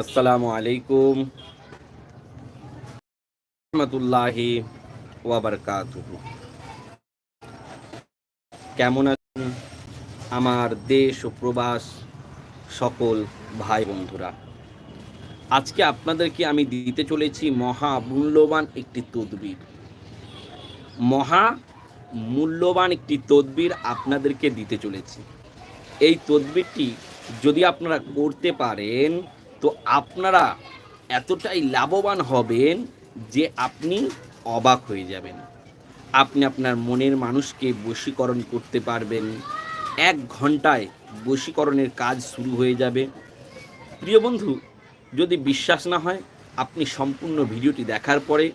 আসসালামু আলাইকুম। রহমতুল্লাহি কেমন আছেন আমার দেশ ও প্রবাস সকল ভাই বন্ধুরা? আজকে আপনাদেরকে আমি দিতে চলেছি মহা মূল্যবান একটি তদবির। মহা মূল্যবান একটি তদবির আপনাদেরকে দিতে চলেছি। এই তদবিরটি যদি আপনারা করতে পারেন তো আপনারা এতটাই লাভবান হবেন যে আপনি অবাক হয়ে যাবেন। আপনি আপনার মনের মানুষকে বশীকরণ করতে পারবেন। এক ঘন্টায় বশীকরণের কাজ শুরু হয়ে যাবে। প্রিয় বন্ধু, যদি বিশ্বাস না হয়, আপনি সম্পূর্ণ ভিডিওটি দেখার পরে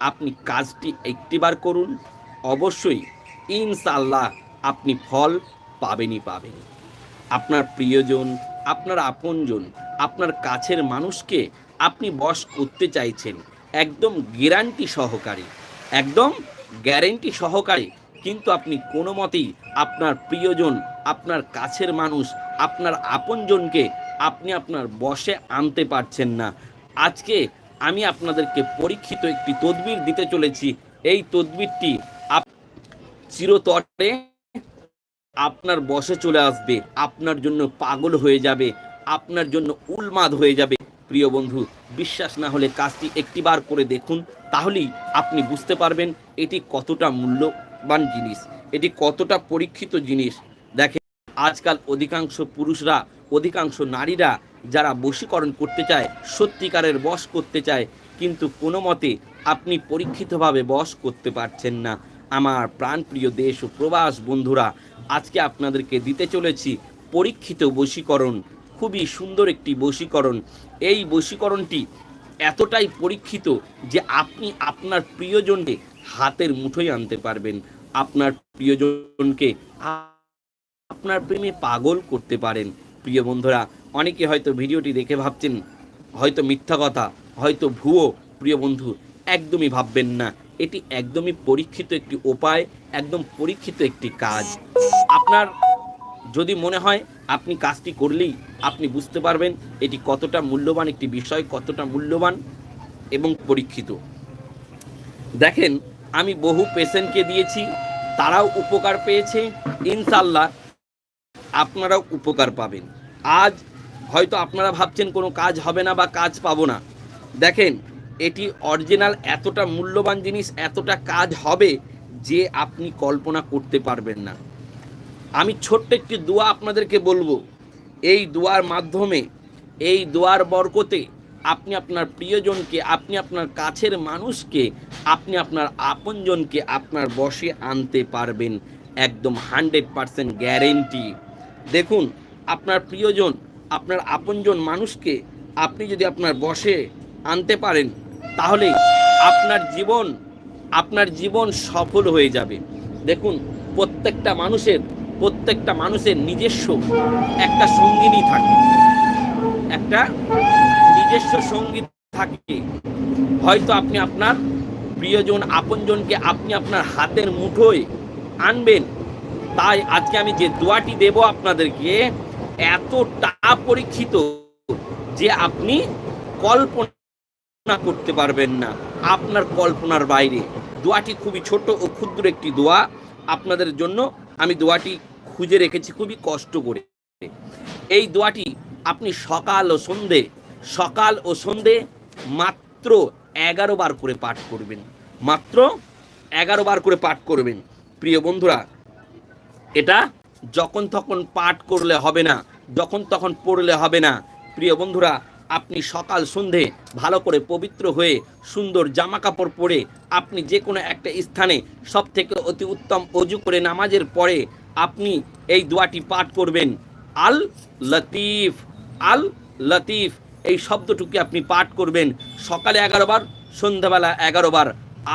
আপনি কাজটি একটিবার করুন। অবশ্যই ইনশাল্লাহ আপনি ফল পাবেনই পাবেন। আপনার প্রিয়জন, আপনার আপনজন আপনার কাছের মানুষকে আপনি বশ করতে চাইছেন। একদম গ্যারান্টি সহকারে। একদম গ্যারেন্টি সহকারে। কিন্তু আপনি কোনো মতেই আপনার প্রিয়জন, আপনার কাছের মানুষ, আপনার আপনজনকে আপনি আপনার বশে আনতে পারছেন না। আজকে আমি আপনাদেরকে পরীক্ষিত একটি তদবির দিতে চলেছি। এই তদবিরটি আপ চিরতরে আপনার বসে চলে আসবে। আপনার জন্য পাগল হয়ে যাবে। আপনার জন্য উন্মাদ হয়ে যাবে। প্রিয় বন্ধু, বিশ্বাস না হলে কাজটি একটিবার করে দেখুন, তাহলেই আপনি বুঝতে পারবেন এটি কতটা মূল্যবান জিনিস, এটি কতটা পরীক্ষিত জিনিস। দেখেন, আজকাল অধিকাংশ পুরুষরা, অধিকাংশ নারীরা যারা বশীকরণ করতে চায়, সত্যিকারের বশ করতে চায়, কিন্তু কোনো মতে আপনি পরীক্ষিতভাবে বশ করতে পারছেন না। আমার প্রাণপ্রিয় দেশ ও প্রবাস বন্ধুরা, আজকে আপনাদেরকে দিতে চলেছি পরীক্ষিত বশীকরণ খুবই সুন্দর একটি বশীকরণ। এই বশীকরণটি এতটাই পরীক্ষিত যে আপনি আপনার প্রিয়জনকে হাতের মুঠোয় আনতে পারবেন। আপনার প্রিয়জনকে আপনার প্রেমে পাগল করতে পারেন। প্রিয় বন্ধুরা, অনেকে হয়তো ভিডিওটি দেখে ভাবছেন, হয়তো মিথ্যা কথা, হয়তো ভুয়ো। প্রিয় বন্ধু, একদমই ভাববেন না। এটি একদমই পরীক্ষিত একটি উপায়, একদম পরীক্ষিত একটি কাজ। আপনার যদি মনে হয় আপনি কাজটি করলেই আপনি বুঝতে পারবেন এটি কতটা মূল্যবান একটি বিষয়, কতটা মূল্যবান এবং পরীক্ষিত। দেখেন, আমি বহু পেশেন্টকে দিয়েছি, তারাও উপকার পেয়েছে ইনশাল্লাহ আপনারাও উপকার পাবেন। আজ হয়তো আপনারা ভাবছেন কোনো কাজ হবে না বা কাজ পাবো না। দেখেন, এটি অরিজিনাল এতটা মূল্যবান জিনিস, এতটা কাজ হবে যে আপনি কল্পনা করতে পারবেন না। আমি ছোট্ট একটি দোয়া আপনাদেরকে বলব। এই দোয়ার মাধ্যমে, এই দোয়ার বরকতে আপনি আপনার প্রিয়জনকে, আপনি আপনার কাছের মানুষকে, আপনি আপনার আপনজনকে আপনার বসে আনতে পারবেন। একদম হান্ড্রেড পারসেন্ট গ্যারেন্টি। দেখুন, আপনার প্রিয়জন, আপনার আপনজন মানুষকে আপনি যদি আপনার বসে আনতে পারেন, তাহলে আপনার জীবন আপনার জীবন সফল হয়ে যাবে। দেখুন, প্রত্যেকটা মানুষের প্রত্যেকটা মানুষের নিজস্ব একটা সঙ্গিনী থাকে। একটা নিজস্ব সংগীত থাকে। হয়তো আপনি আপনার প্রিয়জন, আপনজনকে আপনি আপনার হাতের মুঠোয় আনবেন। তাই আজকে আমি যে দোয়াটি দেব আপনাদেরকে, এতটা পরীক্ষিত যে আপনি কল্পনা করতে পারবেন না আপনার কল্পনার বাইরে। দোয়াটি খুবই ছোট ও ক্ষুদ্র একটি দোয়া। আপনাদের জন্য আমি দোয়াটি খুঁজে রেখেছি, খুবই কষ্ট করে। এই দোয়াটি আপনি সকাল ও সন্ধে, সকাল ও সন্ধে মাত্র এগারো বার করে পাঠ করবেন। মাত্র এগারো বার করে পাঠ করবেন। প্রিয় বন্ধুরা, এটা যখন তখন পাঠ করলে হবে না, যখন তখন পড়লে হবে না। প্রিয় বন্ধুরা, আপনি সকাল সন্ধে ভালো করে পবিত্র হয়ে সুন্দর জামা কাপড় পরে আপনি যে কোনো একটা স্থানে সব থেকে অতি উত্তম অজু করে নামাজের পরে আপনি এই দোয়াটি পাঠ করবেন। আল লতিফ আল লতিফ, এই শব্দটুকু আপনি পাঠ করবেন সকালে এগারো বার, সন্ধ্যাবেলা এগারো বার।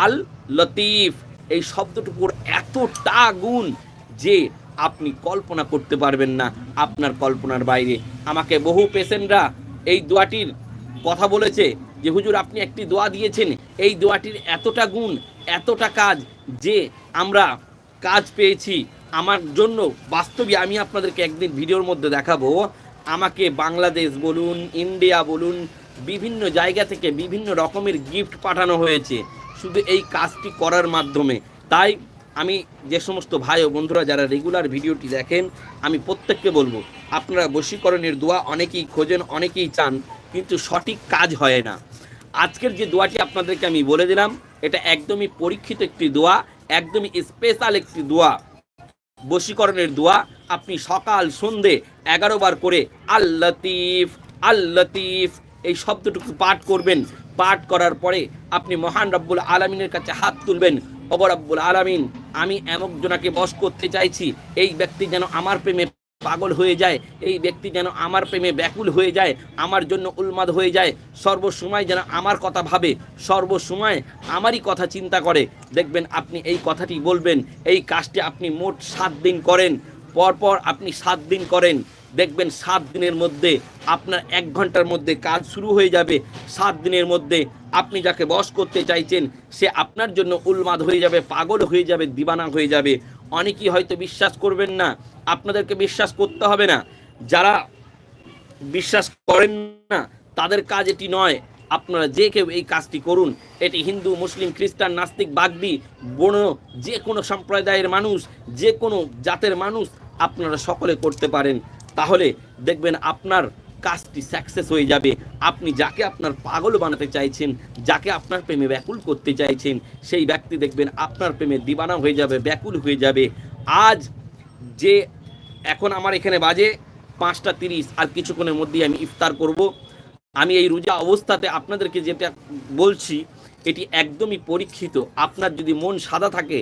আল লতিফ, এই শব্দটুকুর এতটা গুণ যে আপনি কল্পনা করতে পারবেন না আপনার কল্পনার বাইরে। আমাকে বহু পেশেন্টরা এই দোয়াটির কথা বলেছে যে, হুজুর, আপনি একটি দোয়া দিয়েছেন। এই দোয়াটির এতটা গুণ, এতটা কাজ যে আমরা কাজ পেয়েছি। আমার জন্য বাস্তবে আমি আপনাদেরকে একদিন ভিডিওর মধ্যে দেখাবো। আমাকে বাংলাদেশ বলুন, ইন্ডিয়া বলুন, বিভিন্ন জায়গা থেকে বিভিন্ন রকমের গিফট পাঠানো হয়েছে। শুধু এই কাজটি করার মাধ্যমে। তাই আমি যে সমস্ত ভাই ও বন্ধুরা যারা রেগুলার ভিডিওটি দেখেন, আমি প্রত্যেককে বলব, আপনারা বশীকরণের দোয়া অনেকেই খোঁজেন, অনেকেই চান, কিন্তু সঠিক কাজ হয় না। আজকের যে দোয়াটি আপনাদেরকে আমি বলে দিলাম, এটা একদমই পরীক্ষিত একটি দোয়া, একদমই স্পেশাল একটি দোয়া। বশীকরণের দোয়া আপনি সকাল, সন্ধে এগারো বার করে আল্লাতিফ আল্লাতিফ এই শব্দটুকু পাঠ করবেন। পাঠ করার পরে আপনি মহান রব্বুল আলমিনের কাছে হাত তুলবেন। অবরাব্বুল আলামিন, আমি এমন জনাকে বস করতে চাইছি, এই ব্যক্তি যেন আমার প্রেমে পাগল হয়ে যায়, এই ব্যক্তি যেন আমার প্রেমে ব্যাকুল হয়ে যায়, আমার জন্য উন্মাদ হয়ে যায়। সর্বসময় যেন আমার কথা ভাবে, সর্বসময় আমারই কথা চিন্তা করে। দেখবেন আপনি এই কথাটি বলবেন, এই কাজটি আপনি মোট সাত দিন করেন, পরপর আপনি সাত দিন করেন। দেখবেন সাত দিনের মধ্যে আপনার এক ঘণ্টার মধ্যে কাজ শুরু হয়ে যাবে। সাত দিনের মধ্যে আপনি যাকে বশ করতে চাইছেন, সে আপনার জন্য উন্মাদ হয়ে যাবে, পাগল হয়ে যাবে, দিবানা হয়ে যাবে। অনেকেই হয়তো বিশ্বাস করবেন না, আপনাদেরকে বিশ্বাস করতে হবে না। যারা বিশ্বাস করেন না, তাদের কাজ এটি নয়, আপনারা যে কেউ এই কাজটি করুন। এটি হিন্দু, মুসলিম, খ্রিস্টান, নাস্তিক বাগদি বন যে কোনো সম্প্রদায়ের মানুষ, যে কোনো জাতের মানুষ আপনারা সকলে করতে পারেন। তাহলে দেখবেন আপনার কাজটি সাকসেস হয়ে যাবে। আপনি যাকে আপনার পাগল বানাতে চাইছেন, যাকে আপনার প্রেমে ব্যাকুল করতে চাইছেন, সেই ব্যক্তি দেখবেন আপনার প্রেমে দিবানা হয়ে যাবে, ব্যাকুল হয়ে যাবে। আজ যে এখন আমার এখানে বাজে পাঁচটা তিরিশ, আর কিছুক্ষণের মধ্যেই আমি ইফতার করব। আমি এই রোজা অবস্থাতে আপনাদেরকে যেটা বলছি, এটি একদমই পরীক্ষিত। আপনার যদি মন সাদা থাকে,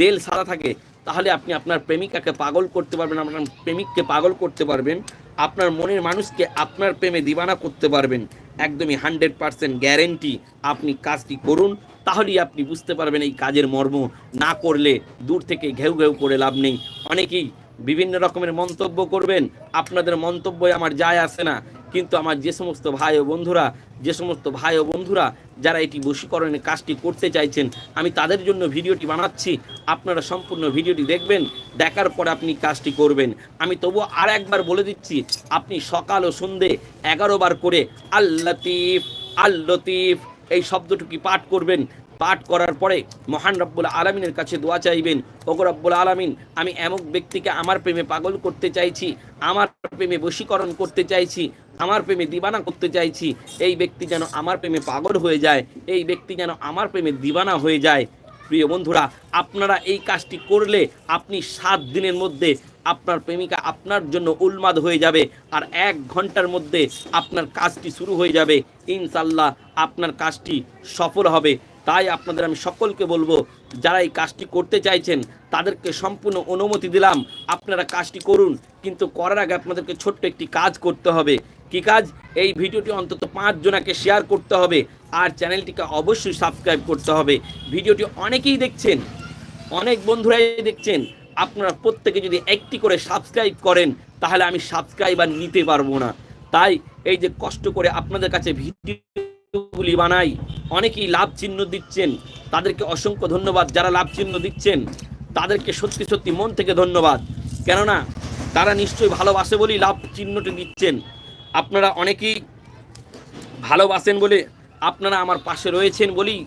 দেল সাদা থাকে, তাহলে আপনি আপনার প্রেমিকাকে পাগল করতে পারবেন, আপনার প্রেমিককে পাগল করতে পারবেন। আপনার মনের মানুষকে আপনার প্রেমে দিবানা করতে পারবেন। একদমই হান্ড্রেড পারসেন্ট গ্যারেন্টি আপনি কাজটি করুন, তাহলেই আপনি বুঝতে পারবেন এই কাজের মর্ম। না করলে দূর থেকে ঘেউ ঘেউ করে লাভ নেই। অনেকেই বিভিন্ন রকমের মন্তব্য করবেন। আপনাদের মন্তব্যে আমার যায় আসে না। কিন্তু আমার যে সমস্ত ভাই ও বন্ধুরা, যে সমস্ত ভাই ও বন্ধুরা যারা এটি বশীকরণের কাজটি করতে চাইছেন, আমি তাদের জন্য ভিডিওটি বানাচ্ছি। আপনারা সম্পূর্ণ ভিডিওটি দেখবেন, দেখার পর আপনি কাজটি করবেন। আমি তবু আর একবার বলে দিচ্ছি, আপনি সকাল ও সন্ধে এগারো বার করে আল্লাতিফ আল্লতিফ এই শব্দটুকি পাঠ করবেন। পাঠ করার পরে মহান রব্বুল আলমিনের কাছে দোয়া চাইবেন, ওগো রব্বুল আলমিন, আমি এমন ব্যক্তিকে আমার প্রেমে পাগল করতে চাইছি, আমার প্রেমে বশীকরণ করতে চাইছি আমার প্রেমে দিবানা করতে চাইছি। এই ব্যক্তি যেন আমার প্রেমে পাগল হয়ে যায়, এই ব্যক্তি যেন আমার প্রেমে দিবানা হয়ে যায়। প্রিয় বন্ধুরা, আপনারা এই কাজটি করলে আপনি সাত দিনের মধ্যে আপনার প্রেমিকা আপনার জন্য উন্মাদ হয়ে যাবে আর এক ঘণ্টার মধ্যে আপনার কাজটি শুরু হয়ে যাবে। ইনশাল্লাহ আপনার কাজটি সফল হবে। তাই আপনাদের আমি সকলকে বলব, যারা এই কাজটি করতে চাইছেন, তাদেরকে সম্পূর্ণ অনুমতি দিলাম, আপনারা কাজটি করুন। কিন্তু করার আগে আপনাদেরকে ছোট্ট একটি কাজ করতে হবে। কি কাজ? এই ভিডিওটি অন্তত পাঁচ জনাকে শেয়ার করতে হবে আর চ্যানেলটিকে অবশ্যই সাবস্ক্রাইব করতে হবে। ভিডিওটি অনেকেই দেখছেন, অনেক বন্ধুরাই দেখছেন, আপনারা প্রত্যেকে যদি একটি করে সাবস্ক্রাইব করেন, তাহলে আমি সাবস্ক্রাইবার নিতে পারব না। তাই এই যে কষ্ট করে আপনাদের কাছে ভিডিওগুলি বানাই, অনেকেই লাভ চিহ্ন দিচ্ছেন, তাদেরকে অসংখ্য ধন্যবাদ যারা লাভ চিহ্ন দিচ্ছেন, তাদেরকে সত্যি সত্যি মন থেকে ধন্যবাদ। কেননা, তারা নিশ্চয়ই ভালোবাসে বলেই লাভ চিহ্নটি দিচ্ছেন। আপনারা অনেকেই ভালোবাসেন বলে আপনারা আমার পাশে রয়েছেন বলেই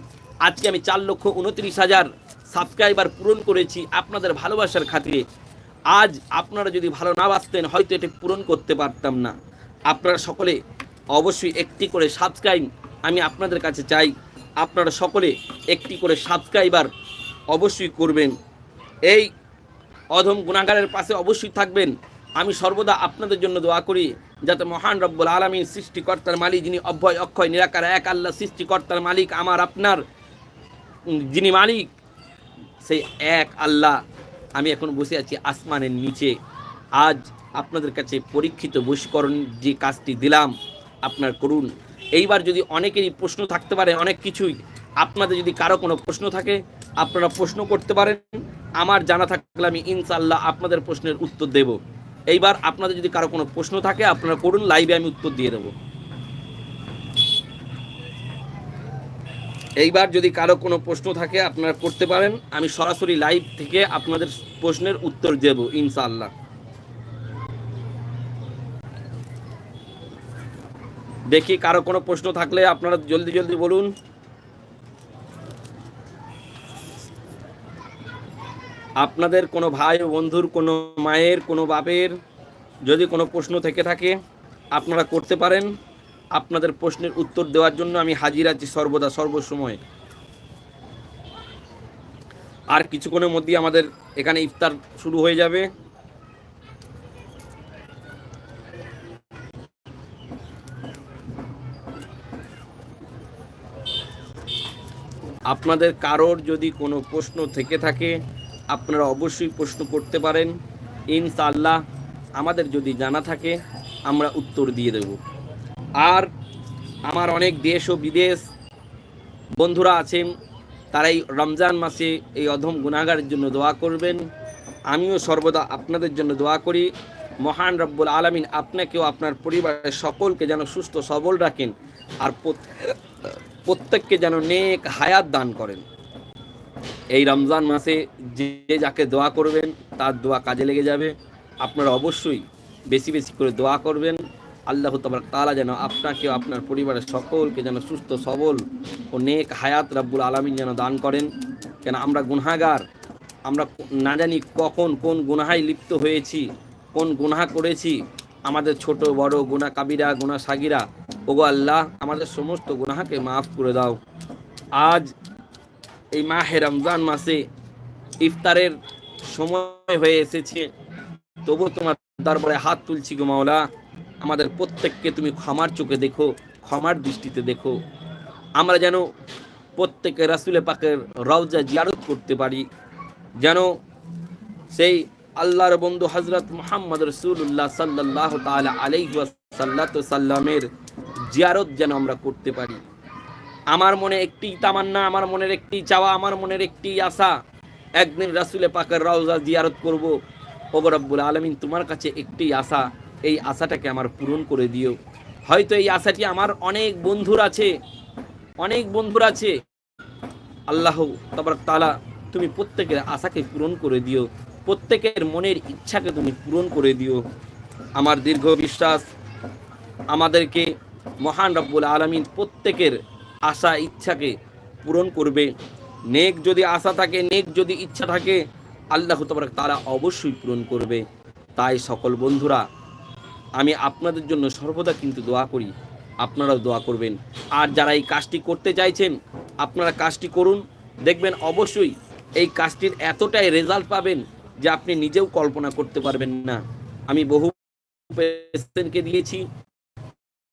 আজকে আমি চার লক্ষ উনত্রিশ হাজার সাবস্ক্রাইবার পূরণ করেছি আপনাদের ভালোবাসার খাতিরে। আজ আপনারা যদি ভালো না বাসতেন হয়তো এটি পূরণ করতে পারতাম না। আপনারা সকলে অবশ্যই একটি করে সাবস্ক্রাইব আমি আপনাদের কাছে চাই। আপনারা সকলে একটি করে সাবস্ক্রাইবার অবশ্যই করবেন। এই অধম গুণাগারের পাশে অবশ্যই থাকবেন। আমি সর্বদা আপনাদের জন্য দোয়া করি। যাতে মহান রব্বুল আলমীর সৃষ্টিকর্তার মালিক যিনি অভয়, অক্ষয়, নিরাকার, এক আল্লাহ সৃষ্টিকর্তার মালিক, আমার আপনার যিনি মালিক, সেই এক আল্লাহ আমি এখন বসে আছি আসমানের নিচে। আজ আপনাদের কাছে পরীক্ষিত বশীকরণ যে কাজটি দিলাম, আপনার করুন। এইবার যদি অনেকেরই প্রশ্ন থাকতে পারে, অনেক কিছুই, আপনাদের যদি কারও কোনো প্রশ্ন থাকে, আপনারা প্রশ্ন করতে পারেন। আমার জানা থাকলে আমি ইনশাল্লাহ আপনাদের প্রশ্নের উত্তর দেব। এইবার আপনাদের যদি কারও কোনো প্রশ্ন থাকে, আপনারা করুন লাইভে আমি উত্তর দিয়ে দেবো। এইবার যদি কারও কোনো প্রশ্ন থাকে, আপনারা করতে পারেন। আমি সরাসরি লাইভ থেকে আপনাদের প্রশ্নের উত্তর দেব, ইনশাআল্লাহ। দেখি কারও কোনো প্রশ্ন থাকলে আপনারা জলদি জলদি বলুন। আপনাদের কোনো ভাই বন্ধুর, কোনো মায়ের, কোনো বাপের যদি কোনো প্রশ্ন থেকে থাকে, আপনারা করতে পারেন। আপনাদের প্রশ্নের উত্তর দেওয়ার জন্য আমি হাজির আছি সর্বদা, সর্বসময়। আর কিছুক্ষণের মধ্যেই আমাদের এখানে ইফতার শুরু হয়ে যাবে। আপনাদের কারোর যদি কোনো প্রশ্ন থেকে থাকে আপনারা অবশ্যই প্রশ্ন করতে পারেন। ইনশাআল্লাহ আমাদের যদি জানা থাকে, আমরা উত্তর দিয়ে দেব। আর আমার অনেক দেশ ও বিদেশ বন্ধুরা আছেন তারা এই রমজান মাসে এই অধম গুণাগারের জন্য দোয়া করবেন। আমিও সর্বদা আপনাদের জন্য দোয়া করি। মহান রব্বুল আলমিন আপনাকেও আপনার পরিবারের সকলকে যেন সুস্থ সবল রাখেন আর প্রত- প্রত্যেককে যেন নেক হায়াত দান করেন। এই রমজান মাসে যে যাকে দোয়া করবেন, তার দোয়া কাজে লেগে যাবে। আপনারা অবশ্যই বেশি বেশি করে দোয়া করবেন। আল্লাহ তাবার তালা যেন আপনাকে আপনার পরিবারের সকলকে যেন সুস্থ, সবল ও নেক হায়াত রাব্বুল আলমিন যেন দান করেন। কেন আমরা গুনাগার আমরা না জানি কখন কোন গুনাহায় লিপ্ত হয়েছি, কোন গুনাহা করেছি। আমাদের ছোট, বড় গুনা কাবিরা গুনা সাগিরা, ওগো আল্লাহ, আমাদের সমস্ত গুনাহাকে মাফ করে দাও। আজ এই মাহে রমজান মাসে ইফতারের সময় হয়ে এসেছে। তবু তোমার দরবারে হাত তুলছি গো মাওলা। আমাদের প্রত্যেককে তুমি ক্ষমার চোখে দেখো, ক্ষমার দৃষ্টিতে দেখো। আমরা যেন প্রত্যেকে রাসুলে পাকের রওজা জিয়ারত করতে পারি। যেন সেই আল্লাহর বন্ধু হজরত মোহাম্মদ রসুল্লাহ সাল্লাহ তালা আলাইসাল্লাত সাল্লামের জিয়ারত যেন আমরা করতে পারি। আমার মনে একটি তামান্না, আমার মনের একটি চাওয়া, আমার মনের একটি আশা। একদিন রাসুলে পাকের রওজা জিয়ারত করব। ওগরব্বুল আলমিন, তোমার কাছে একটি আশা। এই আশাটাকে আমার পূরণ করে দিও। হয়তো এই আশাটি আমার অনেক বন্ধুর আছে। অনেক বন্ধুর আছে। আল্লাহ তাবার তালা তুমি প্রত্যেকের আশাকে পূরণ করে দিও। প্রত্যেকের মনের ইচ্ছাকে তুমি পূরণ করে দিও। আমার দীর্ঘ বিশ্বাস, আমাদেরকে মহান রব্বুল আলমিন প্রত্যেকের আশা ইচ্ছাকে পূরণ করবে। নেক যদি আশা থাকে, নেক যদি ইচ্ছা থাকে, আল্লাহ তবরক তারা অবশ্যই পূরণ করবে। তাই সকল বন্ধুরা, আমি আপনাদের জন্য সর্বদা কিন্তু দোয়া করি, আপনারাও দোয়া করবেন। আর যারা এই কাজটি করতে চাইছেন, আপনারা কাজটি করুন। দেখবেন অবশ্যই এই কাজটির এতটাই রেজাল্ট পাবেন যে আপনি নিজেও কল্পনা করতে পারবেন না। আমি বহু পেশেন্টকে দিয়েছি,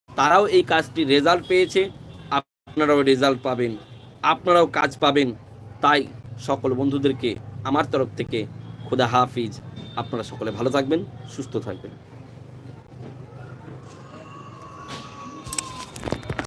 তারাও এই কাজটি রেজাল্ট পেয়েছে। আপনারাও রেজাল্ট পাবেন, আপনারাও কাজ পাবেন। তাই সকল বন্ধুদেরকে, আমার তরফ থেকে খোদা হাফিজ। আপনারা সকলে ভালো থাকবেন, সুস্থ থাকবেন।